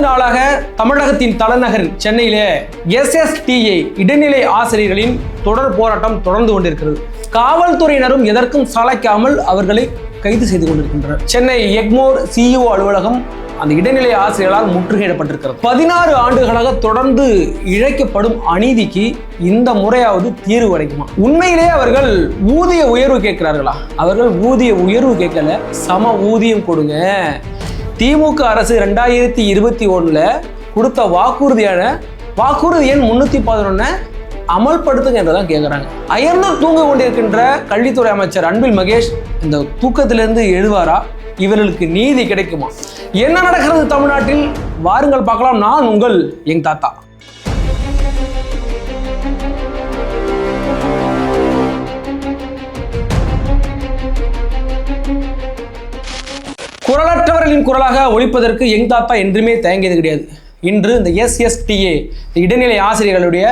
நாளாக தமிழகத்தின் தலைநகர் சென்னையிலே எஸ்எஸ்டிஏ இடைநிலை ஆசிரியர்களின் தொடர் போராட்டம் தொடர்ந்து கொண்டிருக்கிறது. காவல்துறையினரும் எதற்கும் சளைக்காமல் அவர்களை கைது செய்து கொண்டிருக்கின்றனர். சென்னை எக்மோர் சிஇஓ அலுவலகம் அந்த இடைநிலை ஆசிரியர்களால் முற்றுகையிடப்பட்டிருக்கிறது. பதினாறு ஆண்டுகளாக தொடர்ந்து இழைக்கப்படும் அநீதிக்கு இந்த முறையாவது தீர்வு கிடைக்குமா? உண்மையிலேயே அவர்கள் ஊதிய உயர்வு கேட்கிறார்களா? அவர்கள் ஊதிய உயர்வு கேட்கல. சம ஊதியம் கொடுங்க. திமுக அரசு ரெண்டாயிரத்தி இருபத்தி ஒன்றில் கொடுத்த வாக்குறுதியான வாக்குறுதி எண் முன்னூத்தி பதினொன்னு அமல்படுத்துங்க என்றுதான் கேட்குறாங்க அயர்ந்து தூங்க கொண்டிருக்கின்ற கல்வித்துறை அமைச்சர் அன்பில் மகேஷ் இந்த தூக்கத்திலிருந்து எழுவாரா? இவர்களுக்கு நீதி கிடைக்குமா? என்ன நடக்கிறது தமிழ்நாட்டில்? வாருங்கள் பார்க்கலாம். நான் உங்கள் எங் தாத்தா. குரலற்றவர்களின் குரலாக ஒழிப்பதற்கு எங் தாத்தா என்றுமே தயங்கியது கிடையாது. இன்று இந்த எஸ்எஸ்டிஏ இடைநிலை ஆசிரியர்களுடைய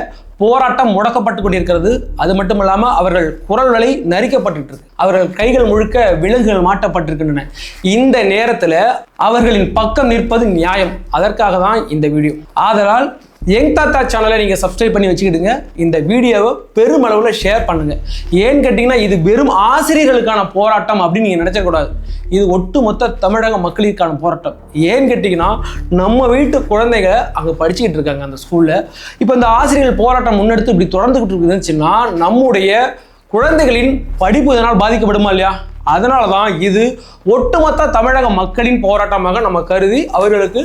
போராட்டம் முடக்கப்பட்டு கொண்டிருக்கிறது. அது மட்டும் இல்லாமல் அவர்கள் குரல்களை நரிக்கப்பட்டு அவர்கள் கைகள் முழுக்க விலங்குகள் மாட்டப்பட்டிருக்கின்றன. இந்த நேரத்தில் அவர்களின் பக்கம் நிற்பது நியாயம். அதற்காக தான் இந்த வீடியோ. ஆதலால் எங் தாத்தா சேனலை நீங்கள் சப்ஸ்கிரைப் பண்ணி வச்சுக்கிடுங்க. இந்த வீடியோவை பெருமளவில் ஷேர் பண்ணுங்க. ஏன்னு கேட்டிங்கன்னா இது வெறும் ஆசிரியர்களுக்கான போராட்டம் அப்படின்னு நீங்கள் நினச்சக்கூடாது. இது ஒட்டுமொத்த தமிழக மக்களுக்கான போராட்டம். ஏன்னு கேட்டிங்கன்னா நம்ம வீட்டு குழந்தைங்க அங்கே படிச்சுக்கிட்டு இருக்காங்க அந்த ஸ்கூலில் இப்போ இந்த ஆசிரியர்கள் போராட்டம் முன்னெடுத்து இப்படி தொடர்ந்துக்கிட்டு இருக்குதுன்னு நம்முடைய குழந்தைகளின் படிப்பு இதனால் பாதிக்கப்படுமா இல்லையா? அதனால தான் இது ஒட்டுமொத்த தமிழக மக்களின் போராட்டமாக நம்ம கருதி அவர்களுக்கு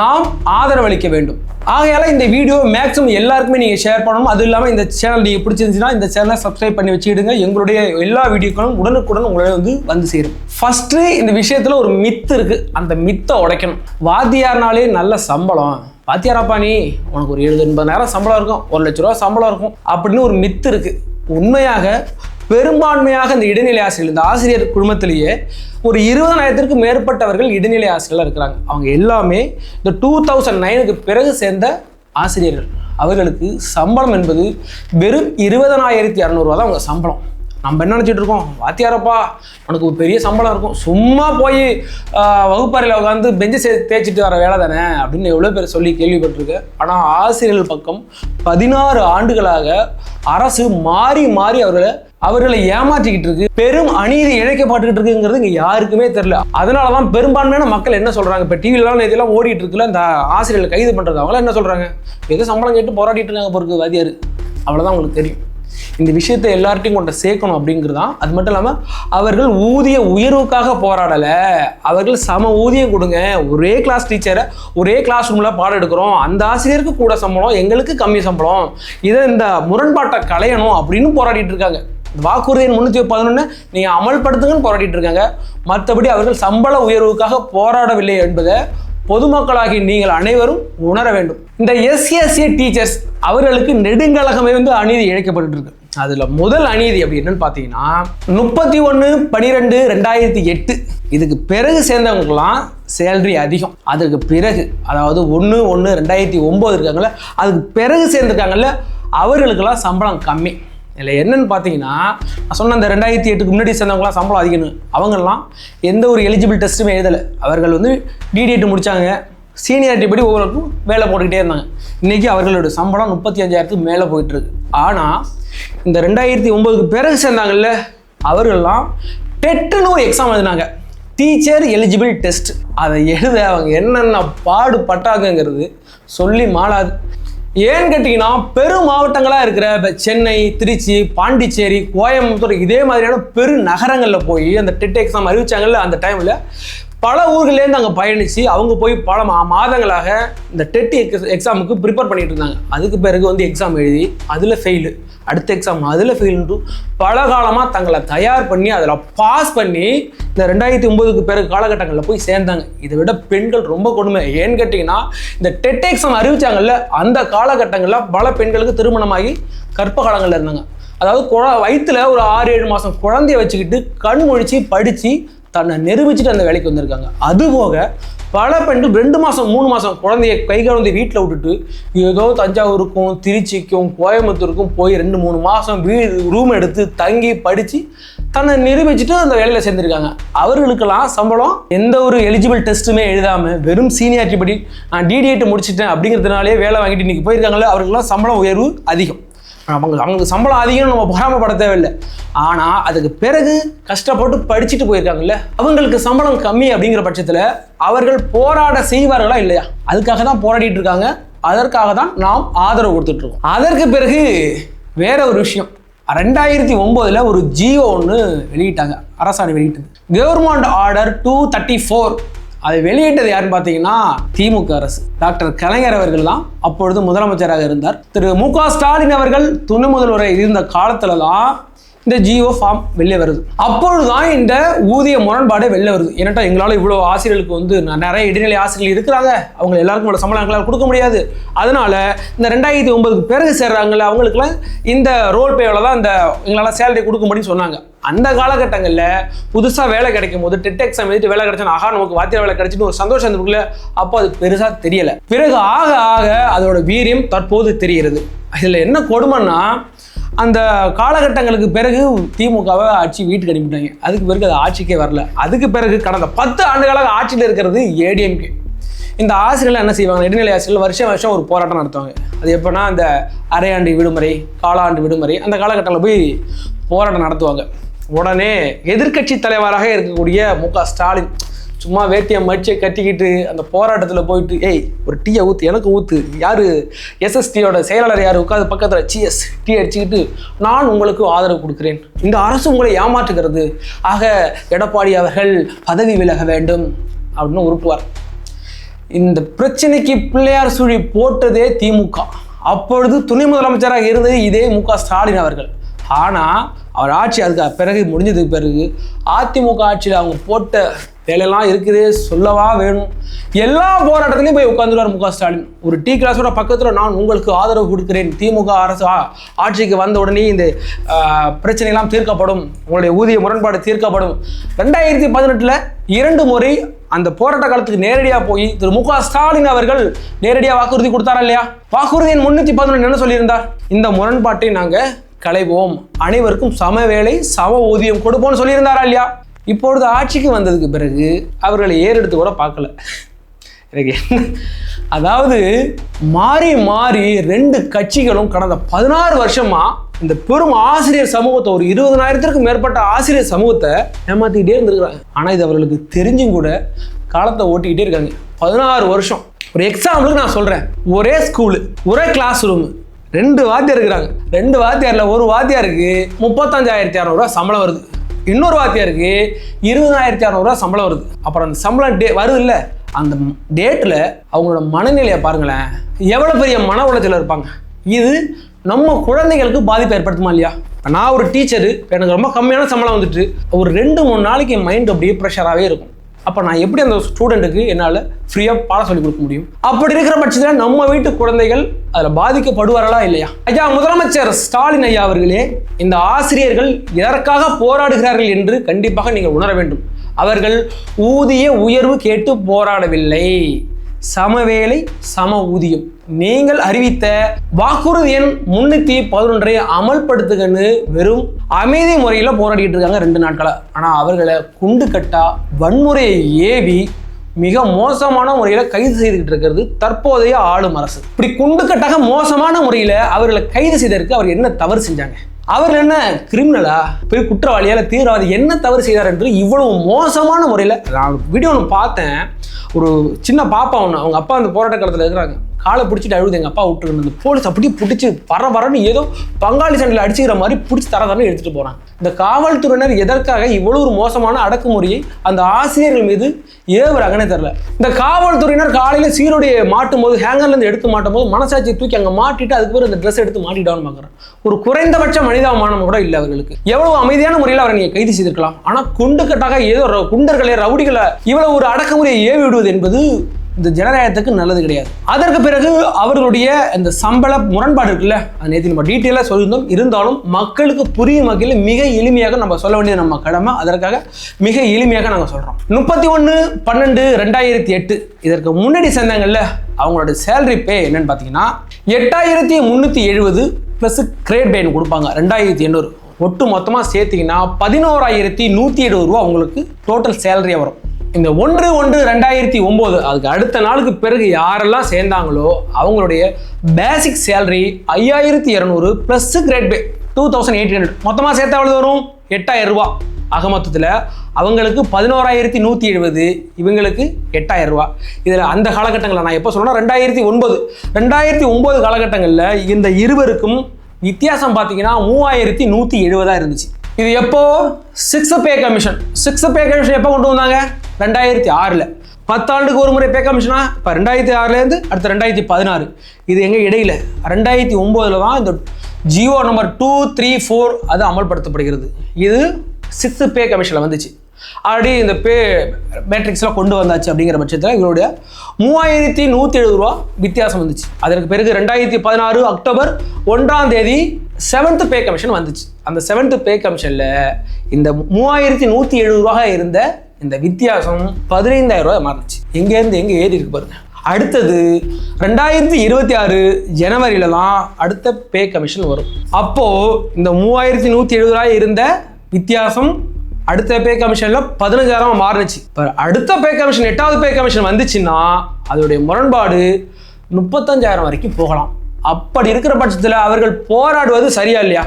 நாம் ஆதரவளிக்க வேண்டும். ஆகையால் இந்த வீடியோ மேக்ஸிமம் எல்லாருக்குமே நீங்கள் ஷேர் பண்ணணும். அது இல்லாமல் இந்த சேனல் நீங்கள் பிடிச்சிருந்துச்சுன்னா இந்த சேனலை சப்ஸ்கிரைப் பண்ணி வச்சுக்கிடுங்க. எங்களுடைய எல்லா வீடியோக்களும் உடனுக்குடன் உங்களை வந்து வந்து சேரும். ஃபஸ்ட்டு இந்த விஷயத்தில் ஒரு மித்து இருக்குது அந்த மித்தை உடைக்கணும். வாத்தியார்னாலே நல்ல சம்பளம். வாத்தியாராப்பா நீ உனக்கு ஒரு எழுபது எண்பதாயிரம் சம்பளம் இருக்கும். ஒரு லட்ச ரூபா சம்பளம் இருக்கும். அப்படின்னு ஒரு மித்து இருக்குது உண்மையாக பெரும்பான்மையாக இந்த இடைநிலை ஆசிரியர்கள் இந்த ஆசிரியர் குழுமத்திலேயே ஒரு இருபதனாயிரத்திற்கு மேற்பட்டவர்கள் இடைநிலை ஆசிரியர்களாக இருக்கிறாங்க. அவங்க எல்லாமே இந்த டூ தௌசண்ட் நைனுக்கு பிறகு சேர்ந்த ஆசிரியர்கள். அவர்களுக்கு சம்பளம் என்பது வெறும் இருபதனாயிரத்தி இரநூறுவா தான் அவங்க சம்பளம். நம்ம என்ன நினச்சிட்டு இருக்கோம்? வாத்தியாரப்பா உனக்கு ஒரு பெரிய சம்பளம் இருக்கும். சும்மா போய் வகுப்பறையில் உட்காந்து பெஞ்சு சே தேய்ச்சிட்டு வர வேலை தானே? அப்படின்னு எவ்வளோ பேர் சொல்லி கேள்விப்பட்டிருக்கேன் ஆனால் ஆசிரியர்கள் பக்கம் பதினாறு ஆண்டுகளாக அரசு மாறி மாறி அவர்களை அவர்களை ஏமாற்றிக்கிட்டு இருக்கு. பெரும் அநீதி இழைக்கப்பட்டுக்கிட்டு இருக்குங்கிறது இங்கே யாருக்குமே தெரியல. அதனால தான் பெரும்பான்மையான மக்கள் என்ன சொல்கிறாங்க இப்போ டிவிலாம் இதெல்லாம் ஓடிட்டு இருக்குல்ல இந்த ஆசிரியர்களை கைது பண்ணுறது அவங்களாம் என்ன சொல்கிறாங்க எது சம்பளம் கேட்டு போராடிட்டு இருக்காங்க பொறுக்கு வாதியார் அவ்வளோதான் உங்களுக்கு தெரியும். இந்த விஷயத்தை எல்லார்ட்டையும் கொண்டு சேர்க்கணும் அப்படிங்கிறது? தான் அது மட்டும் இல்லாமல் அவர்கள் ஊதிய உயர்வுக்காக போராடலை. அவர்கள் சம ஊதியம் கொடுங்க. ஒரே கிளாஸ் டீச்சரை ஒரே கிளாஸ் ரூமில் பாடம் எடுக்கிறோம். அந்த ஆசிரியருக்கு கூட சம்பளம் எங்களுக்கு கம்மி சம்பளம். இதை இந்த முரண்பாட்டை களையணும் அப்படின்னு போராடிட்டு இருக்காங்க. வாக்குறுதி முன்னூற்றி பதினொன்று நீங்கள் அமல்படுத்துங்கன்னு போராடிட்டு இருக்காங்க. மற்றபடி அவர்கள் சம்பள உயர்வுக்காக போராடவில்லை என்பதை பொதுமக்களாகி நீங்கள் அனைவரும் உணர வேண்டும். இந்த எஸ்எஸ்ஏ டீச்சர்ஸ் அவர்களுக்கு நெடுங்கலகமே வந்து அநீதி இழைக்கப்பட்டு இருக்கு அதில் முதல் அநீதி அப்படி என்னன்னு பார்த்தீங்கன்னா முப்பத்தி ஒன்று பனிரெண்டு ரெண்டாயிரத்தி எட்டு. இதுக்கு பிறகு சேர்ந்தவங்களுக்குலாம் சேல்ரி அதிகம். அதுக்கு பிறகு அதாவது ஒன்று ஒன்று ரெண்டாயிரத்தி ஒம்பது இருக்காங்கல்ல அதுக்கு பிறகு சேர்ந்துருக்காங்கல்ல அவர்களுக்கெல்லாம் சம்பளம் கம்மி. இல்லை என்னன்னு பார்த்தீங்கன்னா நான் சொன்ன அந்த ரெண்டாயிரத்தி எட்டுக்கு முன்னாடி சேர்ந்தவங்களாம் சம்பளம் அதிகம்னு. அவங்கெல்லாம் எந்த ஒரு எலிஜிபிள் டெஸ்ட்டுமே எழுதலை. அவர்கள் வந்து டிடிஎட்டு முடித்தாங்க சீனியாரிட்டி படி ஒவ்வொருக்கும் வேலை போட்டுக்கிட்டே இருந்தாங்க. இன்றைக்கி அவர்களோட சம்பளம் முப்பத்தி அஞ்சாயிரத்துக்கு மேலே போயிட்டுருக்கு. ஆனால் இந்த ரெண்டாயிரத்தி ஒம்போதுக்கு பிறகு சேர்ந்தாங்கல்ல அவர்கள்லாம் டெட்டுன்னு ஒரு எக்ஸாம் எழுதினாங்க. டீச்சர் எலிஜிபிள் டெஸ்ட் அதை எழுத அவங்க என்னென்ன பாடுபட்டாங்கங்கிறது சொல்லி மாளாது. ஏன்னு கேட்டிங்கன்னா பெரும் மாவட்டங்களாக இருக்கிற இப்போ சென்னை திருச்சி பாண்டிச்சேரி கோயம்புத்தூர் இதே மாதிரியான பெரு நகரங்களில் போய் அந்த டெட் எக்ஸாம் அறிவிச்சாங்கல்ல அந்த டைமில் பல ஊர்கள்லேருந்து அங்கே பயணித்து அவங்க போய் பல மா மாதங்களாக இந்த டெட் எக்ஸாமுக்கு ப்ரிப்பேர் பண்ணிகிட்டு இருந்தாங்க. அதுக்கு பிறகு வந்து எக்ஸாம் எழுதி அதில் ஃபெயிலு அடுத்த எக்ஸாம் அதில் ஃபெயிலுன்ட்டு பல காலமாக தங்களை தயார் பண்ணி அதில் பாஸ் பண்ணி இந்த ரெண்டாயிரத்தி ஒன்பதுக்கு பிறகு காலகட்டங்களில் போய் சேர்ந்தாங்க. இதை விட பெண்கள் ரொம்ப கொடுமை. ஏன்னு கேட்டிங்கன்னா இந்த டெட் எக்ஸாம் அறிவித்தாங்கல்ல அந்த காலகட்டங்களில் பல பெண்களுக்கு திருமணமாகி கற்ப காலங்களில் இருந்தாங்க. அதாவது குழ வயிற்றுல ஒரு ஆறு ஏழு மாதம் குழந்தைய வச்சுக்கிட்டு கண் முழிச்சு படித்து தன்னை நிரூபிச்சுட்டு அந்த வேலைக்கு வந்திருக்காங்க. அதுபோக பல பெண்கள் ரெண்டு மாதம் மூணு மாதம் குழந்தைய கை குழந்தைய வீட்டில் விட்டுட்டு ஏதோ தஞ்சாவூருக்கும் திருச்சிக்கும் கோயம்புத்தூருக்கும் போய் ரெண்டு மூணு மாதம் வீடு ரூம் எடுத்து தங்கி படித்து தன்னை நிரூபிச்சுட்டு அந்த வேலையில் சேர்ந்துருக்காங்க. அவர்களுக்கெல்லாம் சம்பளம் எந்த ஒரு எலிஜிபிள் டெஸ்ட்டுமே எழுதாமல் வெறும் சீனியாரிட்டி படி நான் டிடிஎட் முடிச்சிட்டேன் அப்படிங்கிறதுனாலே வேலை வாங்கிட்டு இன்றைக்கி போயிருக்காங்களே அவர்களுக்கெல்லாம் சம்பளம் உயர்வு அதிகம். அவங்க அவங்களுக்கு சம்பளம் அதிகம்னு நம்ம பொறாமப்பட தேவையில்லை. ஆனால் அதுக்கு பிறகு கஷ்டப்பட்டு படிச்சுட்டு போயிருக்காங்கல்ல அவங்களுக்கு சம்பளம் கம்மி அப்படிங்கிற பட்சத்தில் அவர்கள் போராட செய்வார்களா இல்லையா? அதுக்காக தான் போராடிட்டு இருக்காங்க. அதற்காக தான் நாம் ஆதரவு கொடுத்துட்ருக்கோம் அதற்கு பிறகு வேற ஒரு விஷயம். ரெண்டாயிரத்தி ஒம்போதில் ஒரு ஜியோ ஒன்று வெளியிட்டாங்க. அரசாணை வெளியிட்டது. Government order two thirty four அதை வெளியிட்டது யாருன்னு பார்த்தீங்கன்னா திமுக அரசு. டாக்டர் கலைஞர் அவர்கள் தான் அப்பொழுது முதலமைச்சராக இருந்தார். திரு மு க ஸ்டாலின் அவர்கள் துணை முதல்வரை இருந்த காலத்துல தான் இந்த ஜியோ ஃபார்ம் வெளியே வருது. அப்பொழுதுதான் இந்த ஊதிய முரண்பாடு வெளில வருது. என்னட்டா எங்களால் இவ்வளோ ஆசிரியர்களுக்கு வந்து நிறைய இடைநிலை ஆசிரியர்கள் இருக்கிறாங்க. அவங்க எல்லாருக்கும் இவ்வளோ சம்பளம் எங்களால் கொடுக்க முடியாது. அதனால இந்த ரெண்டாயிரத்தி ஒன்பதுக்கு பிறகு சேர்றாங்கல்ல அவங்களுக்குலாம் இந்த ரோல் பேவில் தான் இந்த எங்களால் சேலரி கொடுக்க முடியும்னு சொன்னாங்க. அந்த காலகட்டங்களில் புதுசாக வேலை கிடைக்கும் போது டெட் எக்ஸாம் எழுதிட்டு வேலை கிடைச்சா ஆகா நமக்கு வாத்தியார் வேலை கிடைச்சிட்டு ஒரு சந்தோஷம் இருக்குல்ல அப்போ அது பெருசாக தெரியலை. பிறகு ஆக ஆக அதோட வீரியம் தற்போது தெரிகிறது. இதில் என்ன கொடுமைன்னா அந்த காலகட்டங்களுக்கு பிறகு திமுகவை ஆட்சி வீட்டுக்கு அனுப்பிட்டாங்க. அதுக்கு பிறகு அது ஆட்சிக்கே வரல. அதுக்கு பிறகு கடந்த பத்து ஆண்டுகளாக ஆட்சியில் இருக்கிறது ஏடிஎம்கே. இந்த ஆசிரியர்கள் என்ன செய்வாங்க? இடைநிலை ஆசிரியர்கள் வருஷம் வருஷம் ஒரு போராட்டம் நடத்துவாங்க. அது எப்போனா அந்த அரையாண்டு விடுமுறை காலாண்டு விடுமுறை அந்த காலகட்டத்தில் போய் போராட்டம் நடத்துவாங்க. உடனே எதிர்க்கட்சி தலைவராக இருக்கக்கூடிய மு க ஸ்டாலின் சும்மா வேட்டியை மடிச்சே கட்டிக்கிட்டு அந்த போராட்டத்தில் போயிட்டு ஏய் ஒரு டீயை ஊற்று எனக்கு ஊற்று யார்? எஸ்எஸ்டியோட செயலாளர் யார்? உட்காந்து பக்கத்தில் சிஎஸ் டீ அடிச்சுக்கிட்டு நான் உங்களுக்கு ஆதரவு கொடுக்குறேன். இந்த அரசு உங்களை ஏமாற்றுகிறது. ஆக எடப்பாடி அவர்கள் பதவி விலக வேண்டும். அப்படின்னு உருட்டுவார். இந்த பிரச்சனைக்கு பிள்ளையார் சுழி போட்டதே திமுக அப்பொழுது துணை முதலமைச்சராக இருந்தது இதே மு க. ஸ்டாலின் அவர்கள். ஆனால் அவர் ஆட்சி அதுக்கு பிறகு முடிஞ்சதுக்கு பிறகு அதிமுக ஆட்சியில் அவங்க போட்ட வேலையெல்லாம் இருக்குது சொல்லவா வேணும். எல்லா போராட்டத்திலையும் போய் உட்காந்துருவார் மு ஸ்டாலின். ஒரு டீ கிளாஸோட பக்கத்தில் நான் உங்களுக்கு ஆதரவு கொடுக்கிறேன். திமுக அரசு ஆட்சிக்கு வந்த உடனே இந்த பிரச்சனையெல்லாம் தீர்க்கப்படும். உங்களுடைய ஊதிய முரண்பாடு தீர்க்கப்படும். ரெண்டாயிரத்தி பதினெட்டில் இரண்டு முறை அந்த போராட்ட காலத்துக்கு நேரடியாக போய் திரு மு ஸ்டாலின் அவர்கள் நேரடியாக வாக்குறுதி கொடுத்தாரா இல்லையா? வாக்குறுதியின் முன்னூற்றி பதினொன்று என்ன சொல்லியிருந்தார்? இந்த முரண்பாட்டை நாங்கள் களைவோம். அனைவருக்கும் சம வேலை சம ஊதியம் கொடுப்போம்னு சொல்லியிருந்தாரா இல்லையா? இப்பொழுது ஆட்சிக்கு வந்ததுக்கு பிறகு அவர்களை ஏறெடுத்து கூட பார்க்கல. எனக்கு என்ன? அதாவது மாறி மாறி ரெண்டு கட்சிகளும் கடந்த பதினாறு வருஷமா இந்த பெரும் ஆசிரியர் சமூகத்தை ஒரு இருபதனாயிரத்திற்கும் மேற்பட்ட ஆசிரியர் சமூகத்தை ஏமாத்திக்கிட்டே இருந்திருக்கிறாங்க. ஆனால் இது அவர்களுக்கு தெரிஞ்சும் கூட காலத்தை ஓட்டிக்கிட்டே இருக்காங்க. பதினாறு வருஷம். ஒரு எக்ஸாம்பிளுக்கு நான் சொல்கிறேன் ஒரே ஸ்கூலு ஒரே கிளாஸ் ரூமு ரெண்டு வாத்தியார் இருக்கிறாங்க. ரெண்டு வாத்தியாரில் ஒரு வாத்தியாருக்கு முப்பத்தஞ்சாயிரத்தி அறநூறுவா சம்பளம் வருது. இன்னொரு வாத்தியாருக்கு இருபதாயிரத்தி அறநூறுவா சம்பளம் வருது. அப்புறம் அந்த சம்பளம் டே வருது இல்லை அந்த டேட்டில் அவங்களோட மனநிலையை பாருங்களேன். எவ்வளோ பெரிய மன உளைச்சல் இருப்பாங்க. இது நம்ம குழந்தைகளுக்கு பாதிப்பு ஏற்படுத்துமா இல்லையா? நான் ஒரு டீச்சரு எனக்கு ரொம்ப கம்மியான சம்பளம் வந்துட்டு ஒரு ரெண்டு மூணு நாளைக்கு மைண்ட் அப்படியே ப்ரெஷராகவே இருக்கும். அப்போ நான் எப்படி அந்த ஸ்டூடெண்ட்டுக்கு என்னால் ஃப்ரீயாக பாடம் சொல்லிக் கொடுக்க முடியும்? அப்படி இருக்கிற பட்சத்தில் நம்ம வீட்டு குழந்தைகள் அதில் பாதிக்கப்படுவார்களா இல்லையா? ஐயா முதலமைச்சர் ஸ்டாலின் ஐயா அவர்களே இந்த ஆசிரியர்கள் எதற்காக போராடுகிறார்கள் என்று கண்டிப்பாக நீங்கள் உணர வேண்டும். அவர்கள் ஊதிய உயர்வு கேட்டு போராடவில்லை. சமவேலை சம ஊதியம். நீங்கள் அறிவித்த வாக்குறுதி எண் முன்னூத்தி பதினொன்றை அமல்படுத்துகன்னு வெறும் அமைதி முறையில் போராடிட்டு இருக்காங்க ரெண்டு நாட்களா. ஆனால் அவர்களை குண்டு கட்டா வன்முறையை ஏவி மிக மோசமான முறையில் கைது செய்துகிட்டு இருக்கிறது தற்போதைய ஆளும் அரசு. இப்படி குண்டுக்கட்டாக மோசமான முறையில் அவர்களை கைது செய்ததற்கு அவர் என்ன தவறு செஞ்சாங்க? அவர் என்ன கிரிமினலா? பெரிய குற்றவாளியால் தீவிரவாதி என்ன தவறு செய்தார் என்று இவ்வளவு மோசமான முறையில் நான் வீடியோ ஒன்று பார்த்தேன். ஒரு சின்ன பாப்பா ஒன்று அவங்க அப்பா அந்த போராட்ட காலத்தில் இருக்கிறாங்க. காலை பிடிச்சிட்டு அழுது எங்கள் அப்பா விட்டுருந்தது போலீஸ் அப்படியே பிடிச்சி வர வரன்னு ஏதோ பங்காளி சண்டையில் அடிச்சுக்கிற மாதிரி பிடிச்சி தர தரன்னு எடுத்துகிட்டு போகிறாங்க இந்த காவல்துறையினர் எதற்காக இவ்வளோ ஒரு மோசமான அடக்குமுறையை அந்த ஆசிரியர்கள் மீது ஏவுறாங்கன்னே தெரில இந்த காவல்துறையினர் காலையில் சீருடைய மாட்டும் போது ஹேங்கர்லேருந்து எடுத்து மாட்டும் போது மனசாட்சியை தூக்கி அங்கே மாட்டிட்டு அதுக்கு பிறகு அந்த ட்ரெஸ் எடுத்து மாட்டிட்டான்னு பார்க்குறேன் ஒரு குறைந்தபட்ச மனிதாபமானம் கூட இல்லை அவர்களுக்கு. எவ்வளவு அமைதியான முறையில் அவரை நீங்கள் கைது செய்திருக்கலாம். ஆனால் குண்டுக்கட்டாக ஏதோ குண்டர்களை ரவுடிகளை இவ்வளோ ஒரு அடக்குமுறையை ஏவி விடுவது என்பது இந்த ஜனநாயகத்துக்கு நல்லது கிடையாது. அதற்கு பிறகு அவர்களுடைய இந்த சம்பள முரண்பாடு இருக்குல்ல அது நேற்று நம்ம டீட்டெயிலாக சொல்லியிருந்தோம். இருந்தாலும் மக்களுக்கு புரியும் வகையில் மிக எளிமையாக நம்ம சொல்ல வேண்டியது நம்ம கடமை. அதற்காக மிக எளிமையாக நாங்கள் சொல்கிறோம் முப்பத்தி ஒன்று பன்னெண்டு ரெண்டாயிரத்தி எட்டு இதற்கு முன்னாடி சேர்ந்தாங்கல்ல அவங்களோட சேலரி பே என்னன்னு பார்த்தீங்கன்னா எட்டாயிரத்தி முந்நூற்றி எழுபது ப்ளஸ் கிரேட் பேன் கொடுப்பாங்க ரெண்டாயிரத்தி எண்ணூறு. ஒட்டு மொத்தமாக சேர்த்திங்கன்னா பதினோராயிரத்தி நூற்றி எழுபது ரூபா உங்களுக்கு டோட்டல் சேலரியாக வரும். இந்த ஒன்று ஒன்று ரெண்டாயிரத்தி ஒம்பது அதுக்கு அடுத்த நாளுக்கு பிறகு யாரெல்லாம் சேர்ந்தாங்களோ அவங்களுடைய பேசிக் சேலரி ஐயாயிரத்தி இரநூறு plus grade pay two thousand eight hundred மொத்தமாக சேர்த்தா எவ்வளோ வரும்? எட்டாயிரம் ரூபா. ஆக மொத்தத்தில் அவங்களுக்கு பதினோராயிரத்தி நூற்றி எழுபது இவங்களுக்கு எட்டாயிரம் ரூபா. இதில் அந்த காலகட்டங்களில் நான் எப்போ சொல்றேன்னா ரெண்டாயிரத்தி ஒன்பது. ரெண்டாயிரத்தி ஒம்பது காலகட்டங்களில் இந்த இருவருக்கும் வித்தியாசம் பார்த்தீங்கன்னா மூவாயிரத்தி நூற்றி எழுபதாக இருந்துச்சு. இது எப்போ? Six pay commission six pay commission எப்போ கொண்டு வந்தாங்க? ரெண்டாயிரத்தி ஆறில். பத்தாண்டுக்கு ஒரு முறை பே கமிஷனா இப்போ ரெண்டாயிரத்தி ஆறுலேருந்து அடுத்த ரெண்டாயிரத்தி பதினாறு. இது எங்கே இடையில? ரெண்டாயிரத்தி ஒம்போதில் தான் இந்த Jio number two three four அது அமல்படுத்தப்படுகிறது. இது சிக்ஸ்த்து பே கமிஷனில் வந்துச்சு. ஆல்ரெடி இந்த பே மேட்ரிக்ஸ்லாம் கொண்டு வந்தாச்சு அப்படிங்கிற பட்சத்தில் இவருடைய மூவாயிரத்தி நூற்றி எழுபது ரூபா வித்தியாசம் வந்துச்சு. அதற்கு பிறகு ரெண்டாயிரத்தி பதினாறு அக்டோபர் ஒன்றாம் தேதி செவன்த் பே கமிஷன் வந்துச்சு. அந்த செவன்த் பே கமிஷனில் இந்த மூவாயிரத்தி நூற்றி எழுபது ரூபா இருந்த இந்த வித்தியாசம் பதினைந்தாயிரம் ரூபாய் மாறுச்சு. எங்கேருந்து எங்கே ஏறி இருக்கு பாருங்க. அடுத்தது ரெண்டாயிரத்தி இருபத்தி ஆறு ஜனவரியில தான் அடுத்த பே கமிஷன் வரும். அப்போ இந்த மூவாயிரத்தி நூற்றி எழுபது ரூபாய் இருந்த வித்தியாசம் அடுத்த பே கமிஷன்ல பதினஞ்சாயிரம் மாறுனுச்சு இப்போ அடுத்த பே கமிஷன் எட்டாவது பே கமிஷன் வந்துச்சுன்னா அதோடைய முரண்பாடு முப்பத்தஞ்சாயிரம் வரைக்கும் போகலாம். அப்படி இருக்கிற பட்சத்தில் அவர்கள் போராடுவது சரியா இல்லையா?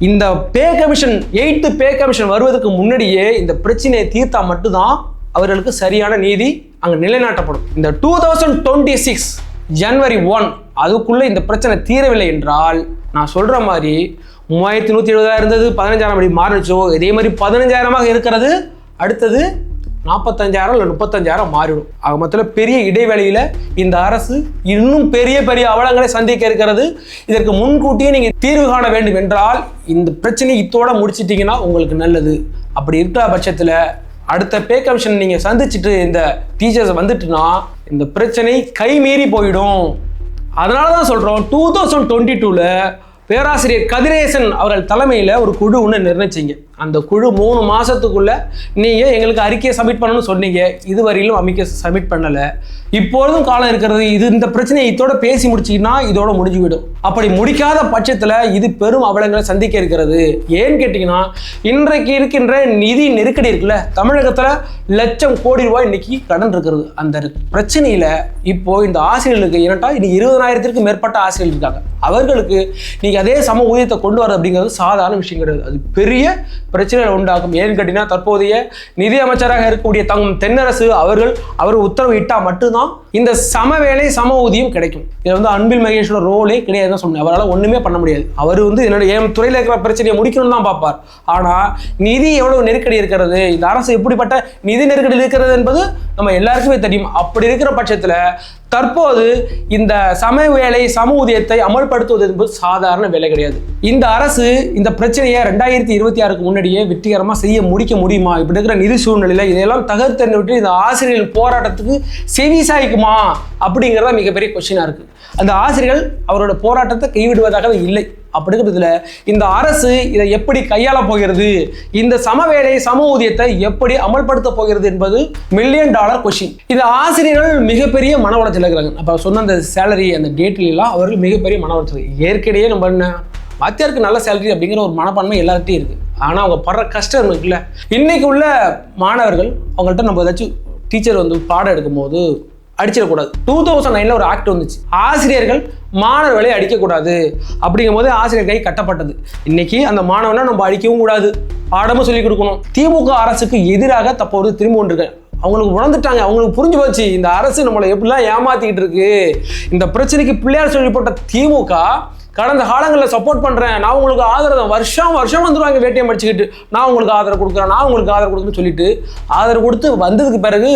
இந்த pay commission eighth pay commission வருவதற்கு முன்னாடியே இந்த பிரச்சனையை தீர்த்தா மட்டும்தான் அவர்களுக்கு சரியான நீதி அங்கே நிலைநாட்டப்படும். இந்த two thousand twenty six January one அதுக்குள்ளே இந்த பிரச்சனை தீரவில்லை என்றால் நான் சொல்கிற மாதிரி மூவாயிரத்தி நூற்றி எழுபதாயிரம் இருந்தது பதினஞ்சாயிரம் அப்படி மாறிச்சோ இதே மாதிரி பதினஞ்சாயிரமாக இருக்கிறது அடுத்தது நாற்பத்தஞ்சாயிரம் இல்லை முப்பத்தஞ்சாயிரம் மாறிடும். ஆக மொத்தத்தில் பெரிய இடைவெளியில் இந்த அரசு இன்னும் பெரிய பெரிய அவலங்களை சந்திக்க இருக்கிறது. இதற்கு முன்கூட்டியே நீங்கள் தீர்வு காண வேண்டும் என்றால் இந்த பிரச்சனையை இத்தோட முடிச்சிட்டிங்கன்னா உங்களுக்கு நல்லது. அப்படி இருக்கிற பட்சத்தில் அடுத்த பே கமிஷன் நீங்கள் சந்திச்சுட்டு இந்த டீச்சர்ஸ் வந்துட்டுனா இந்த பிரச்சனை கை மீறி போயிடும். அதனால தான் சொல்கிறோம் டூ தௌசண்ட் டுவெண்ட்டி டூவில் பேராசிரியர் கதிரேசன் அவர்கள் தலைமையில் ஒரு குழு ஒன்று நிர்ணயிச்சிங்க. அந்த குழு மூணு மாதத்துக்குள்ளே நீங்கள் எங்களுக்கு அறிக்கையை சப்மிட் பண்ணணும்னு சொன்னீங்க. இதுவரையிலும் அமைக்க சப்மிட் பண்ணலை. இப்பொழுதும் காலம் இருக்கிறது. இது இந்த பிரச்சனையை இதோட பேசி முடிச்சிங்கன்னா இதோட முடிஞ்சு விடும். அப்படி முடிக்காத பட்சத்தில் இது பெரும் அவலங்களை சந்திக்க இருக்கிறது. ஏன்னு கேட்டிங்கன்னா இன்றைக்கு இருக்கின்ற நிதி நெருக்கடி இருக்குல்ல தமிழகத்தில் லட்சம் கோடி ரூபாய் இன்னைக்கு கடன் இருக்கிறது. அந்த பிரச்சனையில் இப்போ இந்த ஆசிரியர்களுக்கு இரண்டா இன்னைக்கு இருபதாயிரத்திற்கும் மேற்பட்ட ஆசிரியர்கள் இருக்காங்க. அவர்களுக்கு நீங்கள் அதே சம ஊதியத்தை கொண்டு வர அப்படிங்கிறது சாதாரண விஷயம் கிடையாது. அது பெரிய பிரச்சனைகளை உண்டாக்கும் ஏன்னு கேட்டீங்கன்னா தற்போதைய நிதி அமைச்சராக இருக்கக்கூடிய தங்கும் தென்னரசு அவர்கள் அவர் உத்தரவு இட்டால் மட்டும்தான் இந்த சம வேலை சம ஊதியம் கிடைக்கும். இதில் வந்து அன்பில் மகேஷோட ரோலே கிடையாது சொன்னேன். அவரால் ஒன்றுமே பண்ண முடியாது. அவர் வந்து என்னோட என் துறையில் இருக்கிற பிரச்சனையை முடிக்கணும்னு தான் பார்ப்பார். ஆனால் நிதி எவ்வளவு நெருக்கடி இருக்கிறது இந்த அரசு எப்படிப்பட்ட நிதி நெருக்கடி இருக்கிறது என்பது நம்ம எல்லாருக்குமே தெரியும். அப்படி இருக்கிற பட்சத்தில் தற்போது இந்த சம வேலை சம ஊதியத்தை அமல்படுத்துவது என்பது சாதாரண வேலை கிடையாது. இந்த அரசு இந்த பிரச்சனையை ரெண்டாயிரத்தி இருபத்தி ஆறுக்கு முன்னாடியே வெற்றிகரமாக செய்ய முடிக்க முடியுமா? இப்படி இருக்கிற நிதி சூழ்நிலையில் இதையெல்லாம் தகர்த்தெறிந்து விட்டு இந்த ஆசிரியர்கள் போராட்டத்துக்கு செவி சாய்க்குமா அப்படிங்கிறத மிகப்பெரிய கொஸ்டினாக இருக்குது அந்த ஆசிரியர்கள் அவரோட போராட்டத்தை கைவிடுவதாகவே இல்லை. அப்படிங்கிறதுல இந்த அரசு இதை எப்படி கையாள போகிறது? இந்த சமவேலை சம ஊதியத்தை எப்படி அமல்படுத்த போகிறது என்பது மில்லியன் டாலர் கொஷின் இந்த ஆசிரியர்கள் மிகப்பெரிய மன உளைச்சல் இருக்கிறாங்க. அப்போ சொன்ன அந்த சேலரி அந்த டேட்லாம் அவர்கள் மிகப்பெரிய மன உளைச்சல். ஏற்கனவே நம்ம என்ன வாத்தியாருக்கு நல்ல சேலரி அப்படிங்கிற ஒரு மனப்பான்மை எல்லார்ட்டையும் இருக்குது ஆனால் அவங்க படுற கஷ்டம் இருக்குல்ல இன்னைக்கு உள்ள மாணவர்கள் அவங்கள்ட்ட நம்ம ஏதாச்சும் டீச்சர் வந்து பாடம் எடுக்கும்போது அடிச்சிடக்கூடாது. டூ தௌசண்ட் நைனில் ஒரு ஆக்ட் வந்துச்சு. ஆசிரியர்கள் மாணவர்களை அடிக்கக்கூடாது. அப்படிங்கும் போது ஆசிரியர் கை கட்டப்பட்டது. இன்னைக்கு அந்த மாணவனை நம்ம அடிக்கவும் கூடாது. பாடமும் சொல்லிக் கொடுக்கணும். திமுக அரசுக்கு எதிராக தற்போது திரும்ப கொண்டிருக்க அவங்களுக்கு உணர்ந்துட்டாங்க. அவங்களுக்கு புரிஞ்சு போச்சு. இந்த அரசு நம்மளை எப்படிலாம் ஏமாத்திக்கிட்டு இருக்கு. இந்த பிரச்சனைக்கு பிள்ளையார் சொல்லி போட்ட திமுக கடந்த காலங்களில் சப்போர்ட் பண்ணுறேன் நான் உங்களுக்கு ஆதரவு வருஷம் வருஷம் வந்துடுவாங்க வேட்டியம் அடிச்சுக்கிட்டு நான் உங்களுக்கு ஆதரவு கொடுக்குறேன். நான் உங்களுக்கு ஆதரவு கொடுக்குறேன்னு சொல்லிட்டு ஆதரவு கொடுத்து வந்ததுக்கு பிறகு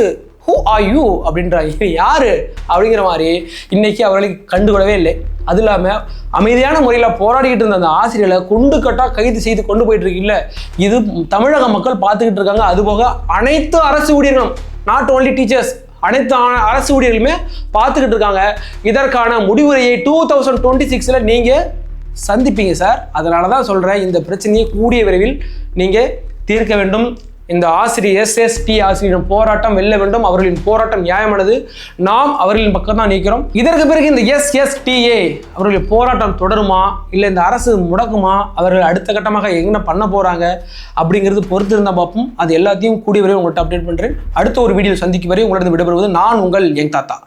ஹூ ஆர் யூ அப்படின்றாங்க யாரு? அப்படிங்கிற மாதிரி இன்னைக்கு அவர்களை கண்டுகொள்ளவே இல்லை. அது இல்லாமல் அமைதியான முறையில் போராடிக்கிட்டு இருந்த அந்த ஆசிரியர்களை குண்டு கட்டா கைது செய்து கொண்டு போயிட்டு இருக்கீங்கல்ல இது தமிழக மக்கள் பார்த்துக்கிட்டு இருக்காங்க. அதுபோக அனைத்து அரசு ஊழியர்களும் நாட் ஓன்லி டீச்சர்ஸ் அனைத்து அரசு ஊழியர்களுமே பார்த்துக்கிட்டு இருக்காங்க. இதற்கான முடிவுரையை டூ தௌசண்ட் டுவெண்ட்டி சிக்ஸில் நீங்கள் சந்திப்பீங்க சார். அதனால தான் சொல்கிறேன் இந்த பிரச்சனையை கூடிய விரைவில் நீங்கள் தீர்க்க வேண்டும். இந்த ஆசிரியர் எஸ்எஸ்டி ஆசிரியரின் போராட்டம் வெல்ல வேண்டும். அவர்களின் போராட்டம் நியாயமானது. நாம் அவர்களின் பக்கம் தான் நிற்கிறோம். இதற்கு பிறகு இந்த எஸ்எஸ்டிஏ அவர்களுடைய போராட்டம் தொடருமா? இல்லை இந்த அரசு முடக்குமா? அவர்கள் அடுத்த கட்டமாக என்ன பண்ண போகிறாங்க அப்படிங்கிறது பொறுத்து இருந்தால் பார்ப்போம். அது எல்லாத்தையும் கூடிய வரை உங்கள்கிட்ட அப்டேட் பண்ணுறேன் அடுத்த ஒரு வீடியோ சந்திக்கும் வரை உங்களது விடைபெறுவது நான் உங்கள் எங் தாத்தா.